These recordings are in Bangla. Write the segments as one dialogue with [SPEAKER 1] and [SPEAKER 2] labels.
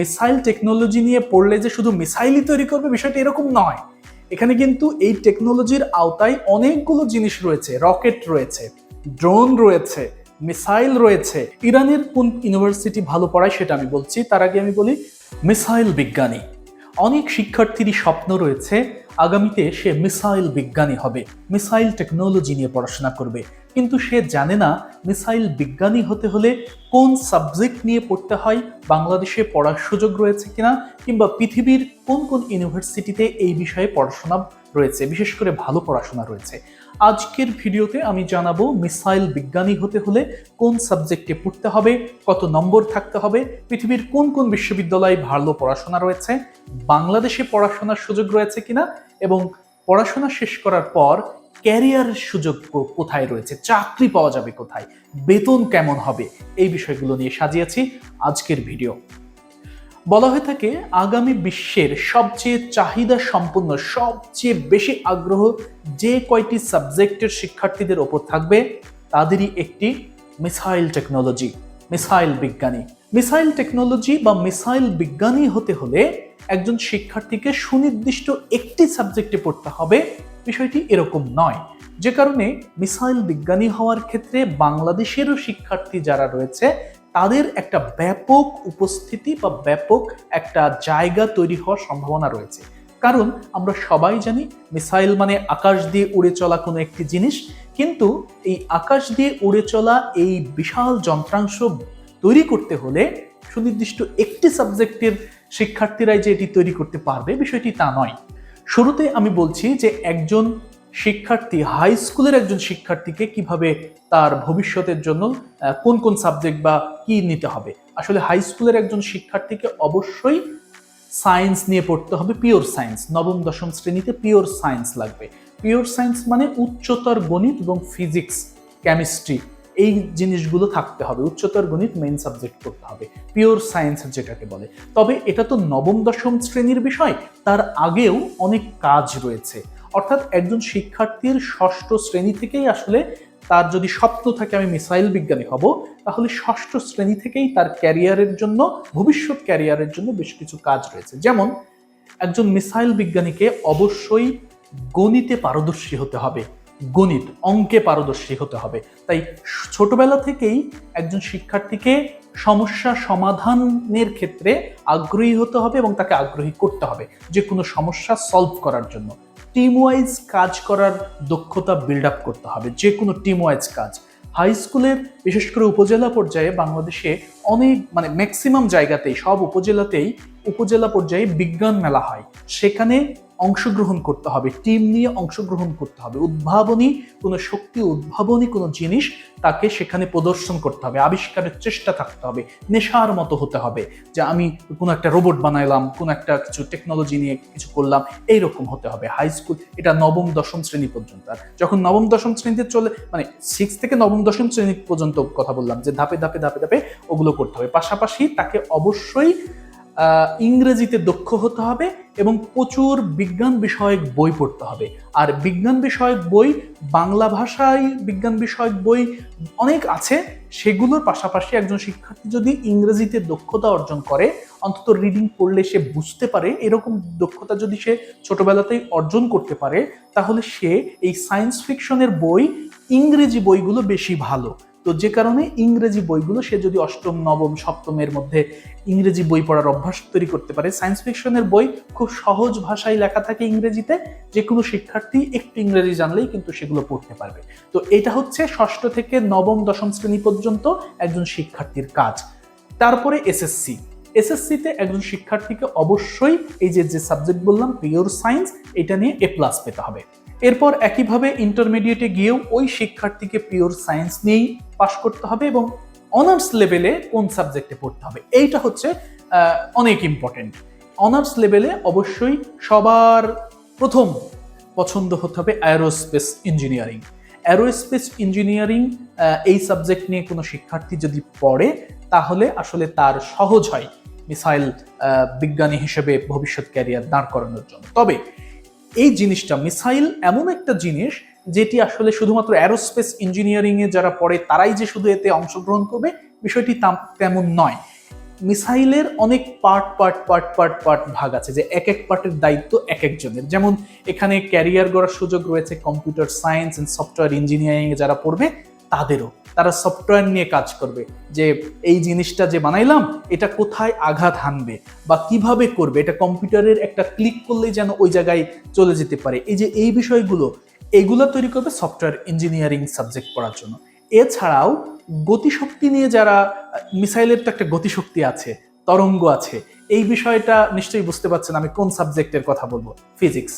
[SPEAKER 1] মিসাইল টেকনোলজি নিয়ে পড়লে যে শুধু মিসাইলই তৈরি করবে বিষয়টা এরকম নয় এখানে কিন্তু এই টেকনোলজির আওতায় অনেকগুলো জিনিস রয়েছে রকেট রয়েছে ড্রোন রয়েছে মিসাইল রয়েছে ইরানের কোন ইউনিভার্সিটি ভালো পড়ায় সেটা আমি বলছি তার আগে আমি বলি মিসাইল বিজ্ঞানী অনেক শিক্ষার্থীরই স্বপ্ন রয়েছে আগামীতে সে মিসাইল বিজ্ঞানী হবে মিসাইল টেকনোলজি নিয়ে পড়াশোনা করবে কিন্তু সে জানে না মিসাইল বিজ্ঞানী হতে হলে কোন সাবজেক্ট নিয়ে পড়তে হয় বাংলাদেশে পড়ার সুযোগ রয়েছে কিনা কিংবা পৃথিবীর কোন কোন ইউনিভার্সিটিতে এই বিষয়ে পড়াশোনা রয়েছে বিশেষ করে ভালো পড়াশোনা রয়েছে আজকের ভিডিওতে আমি জানাবো মিসাইল বিজ্ঞানী হতে হলে কোন সাবজেক্টে পড়তে হবে কত নম্বর থাকতে হবে পৃথিবীর কোন কোন বিশ্ববিদ্যালয়ে ভালো পড়াশোনা রয়েছে বাংলাদেশে পড়াশোনার সুযোগ রয়েছে কিনা এবং পড়াশোনা শেষ করার পর ক্যারিয়ার সুযোগ কোথায় রয়েছে চাকরি পাওয়া যাবে কোথায় বেতন কেমন হবে এই বিষয়গুলো নিয়ে সাজিয়েছি আজকের ভিডিও বলা হয়ে থাকে আগামী বিশ্বের সবচেয়ে চাহিদা সম্পন্ন সবচেয়ে বেশি আগ্রহ যে কয়টি সাবজেক্টের শিক্ষার্থীদের ওপর থাকবে তাদেরই একটি মিসাইল টেকনোলজি মিসাইল বিজ্ঞানী মিসাইল টেকনোলজি বা মিসাইল বিজ্ঞানী হতে হলে একজন শিক্ষার্থীকে সুনির্দিষ্ট একটি সাবজেক্টে পড়তে হবে বিষয়টি এরকম নয় যে কারণে মিসাইল বিজ্ঞানী হওয়ার ক্ষেত্রে বাংলাদেশেরও শিক্ষার্থী যারা রয়েছে তাদের একটা ব্যাপক উপস্থিতি বা ব্যাপক একটা জায়গা তৈরি হওয়ার সম্ভাবনা রয়েছে কারণ আমরা সবাই জানি মিসাইল মানে আকাশ দিয়ে উড়ে চলা কোনো একটি জিনিস কিন্তু এই আকাশ দিয়ে উড়ে চলা এই বিশাল যন্ত্রাংশ তৈরি করতে হলে সুনির্দিষ্ট একটি সাবজেক্টের শিক্ষার্থীরাই যে এটি তৈরি করতে পারবে বিষয়টি তা নয় শুরুতে আমি বলছি যে একজন শিক্ষার্থী হাই স্কুলের একজন শিক্ষার্থীকে কিভাবে তার ভবিষ্যতের জন্য কোন কোন সাবজেক্ট বা কি নিতে হবে আসলে হাই স্কুলের একজন শিক্ষার্থীকে অবশ্যই সায়েন্স নিয়ে পড়তে হবে পিওর সায়েন্স নবম দশম শ্রেণীতে পিওর সায়েন্স লাগবে পিওর সায়েন্স মানে উচ্চতর গণিত এবং ফিজিক্স কেমিস্ট্রি এই জিনিসগুলো থাকতে হবে উচ্চতর গণিত মেইন সাবজেক্ট করতে হবে পিওর সায়েন্স যেটাকে বলে তবে এটা তো নবম দশম শ্রেণীর বিষয় তার আগেও অনেক কাজ রয়েছে অর্থাৎ একজন শিক্ষার্থীর ষষ্ঠ শ্রেণী থেকেই আসলে তার যদি স্বপ্ন থাকে আমি মিসাইল বিজ্ঞানী হব তাহলে ষষ্ঠ শ্রেণী থেকেই তার ক্যারিয়ারের জন্য ভবিষ্যৎ ক্যারিয়ারের জন্য বেশ কিছু কাজ রয়েছে যেমন একজন মিসাইল বিজ্ঞানীকে অবশ্যই গণিতে পারদর্শী হতে হবে গণিত অঙ্কে পারদর্শী হতে হবে তাই ছোটবেলা থেকেই একজন শিক্ষার্থীকে সমস্যা সমাধানের ক্ষেত্রে আগ্রহী হতে হবে এবং তাকে আগ্রহী করতে হবে যে কোনো সমস্যা সলভ করার জন্য টিম ওয়াইজ কাজ করার দক্ষতা বিল্ড আপ করতে হবে যে কোনো টিম ওয়াইজ কাজ হাই স্কুলের বিশেষ করে উপজেলা পর্যায়ে বাংলাদেশে অনেক মানে ম্যাক্সিমাম জায়গাতেই সব উপজেলাতেই উপজেলা পর্যায়ে বিজ্ঞান মেলা হয় সেখানে অংশগ্রহণ করতে হবে টিম নিয়ে অংশগ্রহণ করতে হবে উদ্ভাবনী কোনো শক্তি উদ্ভাবনী কোনো জিনিস তাকে সেখানে প্রদর্শন করতে হবে আবিষ্কারের চেষ্টা থাকতে হবে নেশার মতো হতে হবে যে আমি কোনো একটা রোবট বানাইলাম কোনো একটা কিছু টেকনোলজি নিয়ে কিছু করলাম এইরকম হতে হবে হাই স্কুল এটা নবম দশম শ্রেণী পর্যন্ত আর যখন নবম দশম শ্রেণীতে চলে মানে সিক্স থেকে নবম দশম শ্রেণী পর্যন্ত কথা বললাম যে ধাপে ধাপে ধাপে ধাপে ওগুলো করতে হবে পাশাপাশি তাকে অবশ্যই ইংরেজিতে দক্ষ হতে হবে এবং প্রচুর বিজ্ঞান বিষয়ক বই পড়তে হবে আর বিজ্ঞান বিষয়ক বই বাংলা ভাষায় বিজ্ঞান বিষয়ক বই অনেক আছে সেগুলোর পাশাপাশি একজন শিক্ষার্থী যদি ইংরেজিতে দক্ষতা অর্জন করে অন্তত রিডিং পড়লে সে বুঝতে পারে এরকম দক্ষতা যদি সে ছোটবেলাতেই অর্জন করতে পারে তাহলে সে এই সায়েন্স ফিকশনের বই ইংরেজি বইগুলো বেশি ভালো তো যে কারণে ইংরেজি বইগুলো সে যদি অষ্টম নবম সপ্তমের মধ্যে ইংরেজি বই পড়ার অভ্যাস তৈরি করতে পারে সায়েন্স ফিকশনের বই খুব সহজ ভাষায় লেখা থাকে ইংরেজিতে যে কোনো শিক্ষার্থী একটু ইংরেজি জানলেই কিন্তু সেগুলো পড়তে পারবে তো এটা হচ্ছে ষষ্ঠ থেকে নবম দশম শ্রেণী পর্যন্ত একজন শিক্ষার্থীর কাজ তারপরে এসএসসি এসএসসিতে একজন শিক্ষার্থীকে অবশ্যই এই যে যে সাবজেক্ট বললাম পিওর সায়েন্স এটা নিয়ে এ প্লাস পেতে হবে এরপর একইভাবে ইন্টারমিডিয়েটে গিয়েও ওই শিক্ষার্থীকে পিওর সায়েন্স নিয়েই পাশ করতে হবে এবং অনার্স লেভেলে কোন সাবজেক্টে পড়তে হবে এইটা হচ্ছে অনেক ইম্পর্টেন্ট অনার্স লেভেলে অবশ্যই সবার প্রথম পছন্দ হতে হবে অ্যারোস্পেস ইঞ্জিনিয়ারিং অ্যারোস্পেস ইঞ্জিনিয়ারিং এই সাবজেক্ট নিয়ে কোনো শিক্ষার্থী যদি পড়ে তাহলে আসলে তার সহজ হয় মিসাইল বিজ্ঞানী হিসেবে ভবিষ্যৎ ক্যারিয়ার দাঁড় করানোর জন্য তবে এই জিনিসটা মিসাইল এমন একটা জিনিস যেটি আসলে শুধুমাত্র অ্যারোস্পেস ইঞ্জিনিয়ারিংয়ে যারা পড়ে তারাই যে শুধু এতে অংশগ্রহণ করবে বিষয়টি তেমন নয় মিসাইলের অনেক part part part part part ভাগ আছে যে এক এক পার্টের দায়িত্ব এক একজনের যেমন এখানে ক্যারিয়ার গড়ার সুযোগ রয়েছে কম্পিউটার সায়েন্স অ্যান্ড সফটওয়্যার ইঞ্জিনিয়ারিংয়ে যারা পড়বে তাদেরও তারা সফটওয়্যার নিয়ে কাজ করবে যে এই জিনিসটা যে বানাইলাম এটা কোথায় আঘাত হানবে বা কিভাবে করবে এটা কম্পিউটারের একটা ক্লিক করলেই যেন ওই জায়গায় চলে যেতে পারে এই যে এই বিষয়গুলো এগুলো তৈরি করবে সফটওয়্যার ইঞ্জিনিয়ারিং সাবজেক্ট পড়ার জন্য এছাড়াও গতিশক্তি নিয়ে যারা মিসাইলের তো একটা গতিশক্তি আছে তরঙ্গ আছে এই বিষয়টা নিশ্চয়ই বুঝতে পারছেন আমি কোন সাবজেক্টের কথা বলবো ফিজিক্স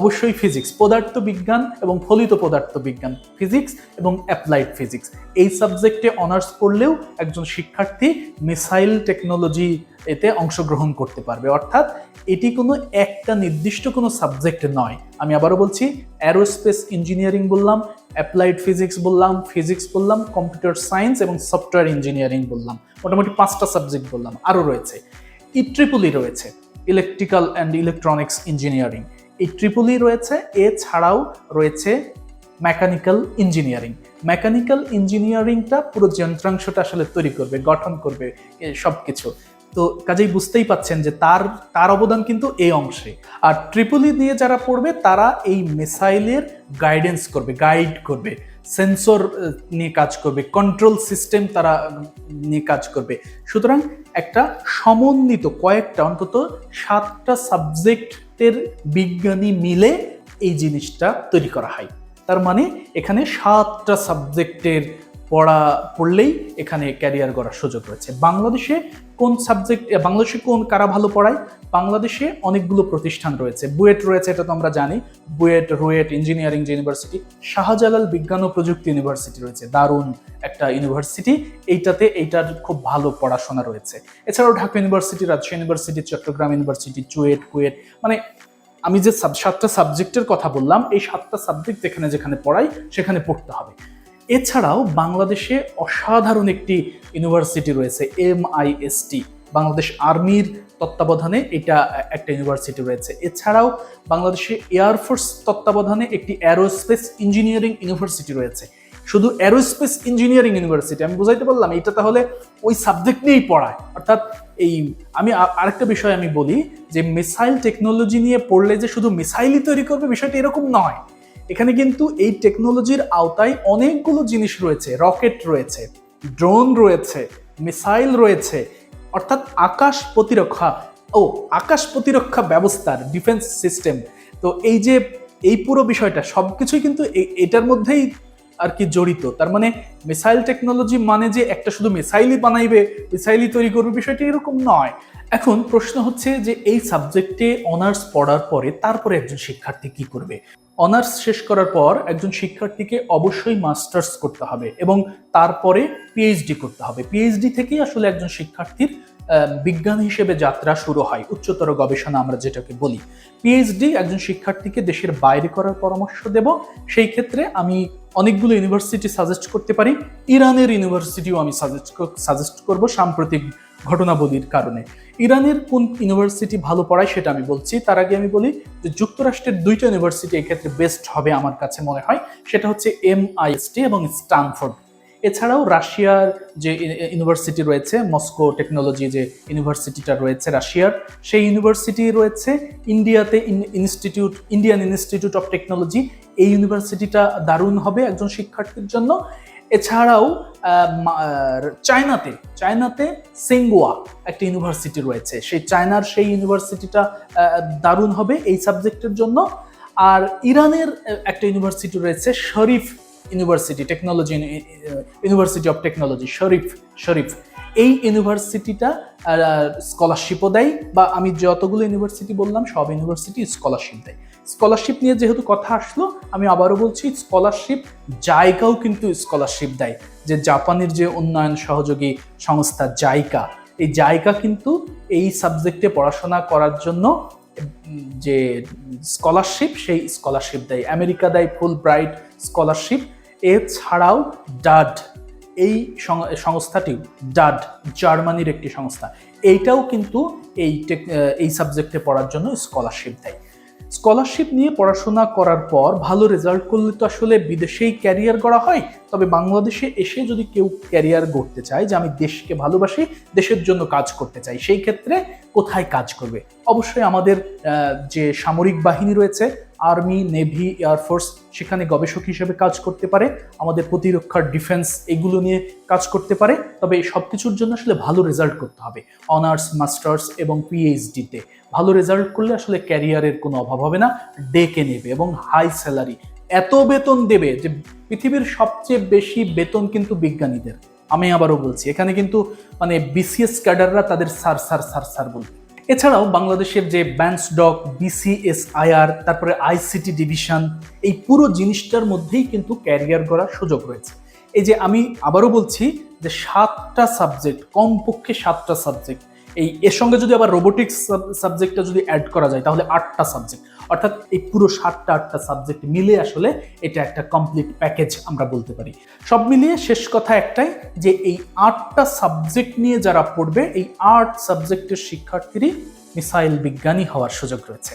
[SPEAKER 1] অবশ্যই ফিজিক্স পদার্থ বিজ্ঞান এবং ফলিত পদার্থ বিজ্ঞান ফিজিক্স এবং অ্যাপ্লাইড ফিজিক্স এই সাবজেক্টে অনার্স পড়লেও একজন শিক্ষার্থী মিসাইল টেকনোলজি এতে অংশগ্রহণ করতে পারবে অর্থাৎ এটি কোনো একটা নির্দিষ্ট কোনো সাবজেক্ট নয় আমি আবারও বলছি অ্যারোস্পেস ইঞ্জিনিয়ারিং বললাম অ্যাপ্লাইড ফিজিক্স বললাম ফিজিক্স বললাম কম্পিউটার সায়েন্স এবং সফটওয়্যার ইঞ্জিনিয়ারিং বললাম মোটামুটি পাঁচটা সাবজেক্ট বললাম আরও রয়েছে ই e ট্রিপলি e রয়েছে ইলেকট্রিক্যাল অ্যান্ড ইলেকট্রনিক্স ইঞ্জিনিয়ারিং এই ট্রিপলই e রয়েছে এছাড়াও রয়েছে মেকানিক্যাল ইঞ্জিনিয়ারিং মেকানিক্যাল ইঞ্জিনিয়ারিংটা পুরো যন্ত্রাংশটা আসলে তৈরি করবে গঠন করবে সব কিছু তো কাজেই বুঝতেই পাচ্ছেন যে তার তার অবদান কিন্তু এই অংশে আর ট্রিপলি e দিয়ে যারা পড়বে তারা এই মিসাইলের গাইডেন্স করবে গাইড করবে সেন্সর নিয়ে কাজ করবে কন্ট্রোল সিস্টেম তারা নিয়ে কাজ করবে সুতরাং একটা সমন্বিত কয়েকটা অন্তত সাতটা সাবজেক্ট সাহিত্যের বিজ্ঞানী মিলে এই জিনিসটা তৈরি করা হয় তার মানে এখানে সাতটা সাবজেক্টের পড়া পড়লেই এখানে ক্যারিয়ার গড়ার সুযোগ রয়েছে বাংলাদেশে কোন সাবজেক্ট বাংলাদেশে কোন কারা ভালো পড়ায় বাংলাদেশে অনেকগুলো প্রতিষ্ঠান রয়েছে বুয়েট রয়েছে এটা তো আমরা জানি বুয়েট রুয়েট ইঞ্জিনিয়ারিং ইউনিভার্সিটি শাহজালাল বিজ্ঞান ও প্রযুক্তি ইউনিভার্সিটি রয়েছে দারুণ একটা ইউনিভার্সিটি এইটাতে এইটার খুব ভালো পড়াশোনা রয়েছে এছাড়াও Dhaka university Rajshahi university Chattogram university CUET KUET মানে আমি যে সাতটা সাবজেক্টের কথা বললাম এই সাতটা সাবজেক্ট যেখানে যেখানে পড়াই সেখানে পড়তে হবে এছাড়াও বাংলাদেশে অসাধারণ একটি ইউনিভার্সিটি রয়েছে এম বাংলাদেশ আর্মির তত্ত্বাবধানে এটা একটা ইউনিভার্সিটি রয়েছে এছাড়াও বাংলাদেশে এয়ারফোর্স তত্ত্বাবধানে একটি অ্যারোস্পেস ইঞ্জিনিয়ারিং ইউনিভার্সিটি রয়েছে শুধু অ্যারোস্পেস ইঞ্জিনিয়ারিং ইউনিভার্সিটি আমি বুঝাইতে পারলাম এটা তাহলে ওই সাবজেক্ট নিয়েই পড়ায় অর্থাৎ এই আমি আরেকটা বিষয় আমি বলি যে মিসাইল টেকনোলজি নিয়ে পড়লে যে শুধু মিসাইলই তৈরি করবে বিষয়টা এরকম নয় এখানে কিন্তু এই টেকনোলজির আওতায় অনেকগুলো জিনিস রয়েছে রকেট রয়েছে ড্রোন রয়েছে মিসাইল রয়েছে অর্থাৎ আকাশ প্রতিরক্ষা ও আকাশ প্রতিরক্ষা ব্যবস্থার ডিফেন্স সিস্টেম তো এই যে এই পুরো বিষয়টা সব কিছুই কিন্তু এটার মধ্যেই আর কি জড়িত তার মানে মিসাইল টেকনোলজি মানে যে একটা শুধু মিসাইলই বানাইবে মিসাইলই তৈরি করবে বিষয়টি এরকম নয় এখন প্রশ্ন হচ্ছে যে এই সাবজেক্টে অনার্স পড়ার পরে তারপরে একজন শিক্ষার্থী কি করবে অনার্স শেষ করার পর একজন শিক্ষার্থীকে অবশ্যই মাস্টার্স করতে হবে এবং তারপরে পিএইচডি করতে হবে পিএইচডি থেকেই আসলে একজন শিক্ষার্থীর বিজ্ঞান হিসেবে যাত্রা শুরু হয় উচ্চতর গবেষণা আমরা যেটাকে বলি পিএইচডি একজন শিক্ষার্থীকে দেশের বাইরে করার পরামর্শ দেব সেই ক্ষেত্রে আমি অনেকগুলো ইউনিভার্সিটি সাজেস্ট করতে পারি ইরানের ইউনিভার্সিটিও আমি সাজেস্ট সাজেস্ট করবো সাম্প্রতিক ঘটনাবলীর কারণে ইরানের কোন ইউনিভার্সিটি ভালো পড়ায় সেটা আমি বলছি তার আগে আমি বলি যে যুক্তরাষ্ট্রের দুইটা ইউনিভার্সিটি এক্ষেত্রে বেস্ট হবে আমার কাছে মনে হয় সেটা হচ্ছে এমআইএসটি এবং স্ট্যানফোর্ড এছাড়াও রাশিয়ার যে ইউনিভার্সিটি রয়েছে মস্কো টেকনোলজি যে ইউনিভার্সিটিটা রয়েছে রাশিয়ার সেই ইউনিভার্সিটি রয়েছে ইন্ডিয়াতে institute Indian institute of technology এই ইউনিভার্সিটিটা দারুণ হবে একজন শিক্ষার্থীর জন্য এছাড়াও চায়নাতে চায়নাতে সেঙ্গুয়া একটা ইউনিভার্সিটি রয়েছে সেই চায়নার সেই ইউনিভার্সিটিটা দারুণ হবে এই সাবজেক্টের জন্য আর ইরানের একটা ইউনিভার্সিটি রয়েছে Sharif university technology university of technology Sharif Sharif এই ইউনিভার্সিটিটা স্কলারশিপও দেয় বা আমি যতগুলো ইউনিভার্সিটি বললাম সব ইউনিভার্সিটি স্কলারশিপ দেয় স্কলারশিপ নিয়ে যেহেতু কথা আসলো আমি আবারও বলছি স্কলারশিপ জায়গাও কিন্তু স্কলারশিপ দেয় যে জাপানের যে উন্নয়ন সহযোগী সংস্থা জাইকা এই জায়গা কিন্তু এই সাবজেক্টে পড়াশোনা করার জন্য যে স্কলারশিপ সেই স্কলারশিপ দেয় আমেরিকা দেয় ফুল ব্রাইট স্কলারশিপ এছাড়াও ডাড এই সংস্থাটিও ডাড জার্মানির একটি সংস্থা এইটাও কিন্তু এই এই সাবজেক্টে পড়ার জন্য স্কলারশিপ দেয় স্কলারশিপ নিয়ে পড়াশোনা করার পর ভালো রেজাল্ট করলে তো আসলে বিদেশেই ক্যারিয়ার করা হয় তবে বাংলাদেশে এসে যদি কেউ ক্যারিয়ার গড়তে চায় যে আমি দেশকে ভালোবাসি দেশের জন্য কাজ করতে চাই সেই ক্ষেত্রে কোথায় কাজ করবে অবশ্যই আমাদের যে সামরিক বাহিনী রয়েছে আর্মি নেভি এয়ারফোর্স সেখানে গবেষক হিসেবে কাজ করতে পারে আমাদের প্রতিরক্ষার ডিফেন্স এগুলো নিয়ে কাজ করতে পারে তবে সব কিছুর জন্য আসলে ভালো রেজাল্ট করতে হবে অনার্স মাস্টার্স এবং পিএইচডিতে ভালো রেজাল্ট করলে আসলে ক্যারিয়ারের কোনো অভাব হবে না ডেকে নেবে এবং হাই স্যালারি এত বেতন দেবে যে পৃথিবীর সবচেয়ে বেশি বেতন কিন্তু বিজ্ঞানীদের আমি আবারও বলছি এখানে কিন্তু মানে বিসিএস ক্যাডাররা তাদের সার সার সার সার বলবে এছাড়াও বাংলাদেশের যে ডক বিসিএসআইআর তারপরে আইসিটি ডিভিশন এই পুরো জিনিসটার মধ্যেই কিন্তু ক্যারিয়ার করার সুযোগ রয়েছে এই যে আমি আবারও বলছি যে সাতটা সাবজেক্ট কমপক্ষে সাতটা সাবজেক্ট এই এর সঙ্গে যদি আবার রোবোটিক্স সাবজেক্টটা যদি অ্যাড করা যায় তাহলে আটটা সাবজেক্ট অর্থাৎ এই পুরো সাতটা আটটা সাবজেক্ট মিলে আসলে এটা একটা কমপ্লিট প্যাকেজ আমরা বলতে পারি সব মিলিয়ে শেষ কথা একটাই যে এই আটটা সাবজেক্ট নিয়ে যারা পড়বে এই আর্ট সাবজেক্টের শিক্ষার্থীরই মিসাইল বিজ্ঞানী হওয়ার সুযোগ রয়েছে